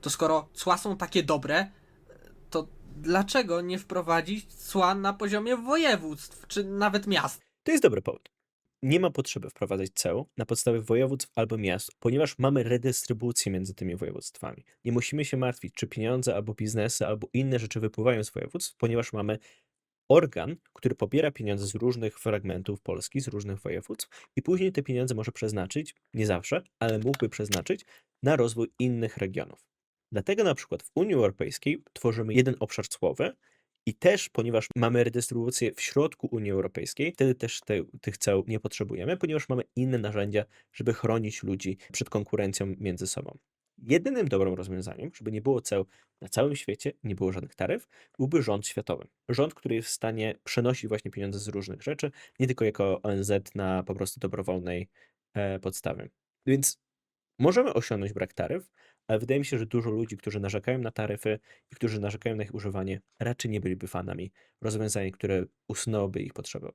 to skoro cła są takie dobre, to dlaczego nie wprowadzić cła na poziomie województw, czy nawet miast? To jest dobry powód. Nie ma potrzeby wprowadzać ceł na podstawie województw albo miast, ponieważ mamy redystrybucję między tymi województwami. Nie musimy się martwić, czy pieniądze albo biznesy albo inne rzeczy wypływają z województw, ponieważ mamy organ, który pobiera pieniądze z różnych fragmentów Polski, z różnych województw i później te pieniądze może przeznaczyć, nie zawsze, ale mógłby przeznaczyć na rozwój innych regionów. Dlatego na przykład w Unii Europejskiej tworzymy jeden obszar cłowy i też, ponieważ mamy redystrybucję w środku Unii Europejskiej, wtedy też te, tych ceł nie potrzebujemy, ponieważ mamy inne narzędzia, żeby chronić ludzi przed konkurencją między sobą. Jedynym dobrym rozwiązaniem, żeby nie było ceł na całym świecie, nie było żadnych taryf, byłby rząd światowy. Rząd, który jest w stanie przenosić właśnie pieniądze z różnych rzeczy, nie tylko jako ONZ na po prostu dobrowolnej e, podstawie. Więc możemy osiągnąć brak taryf, ale wydaje mi się, że dużo ludzi, którzy narzekają na taryfy i którzy narzekają na ich używanie, raczej nie byliby fanami rozwiązań, które usunęłoby ich potrzeby.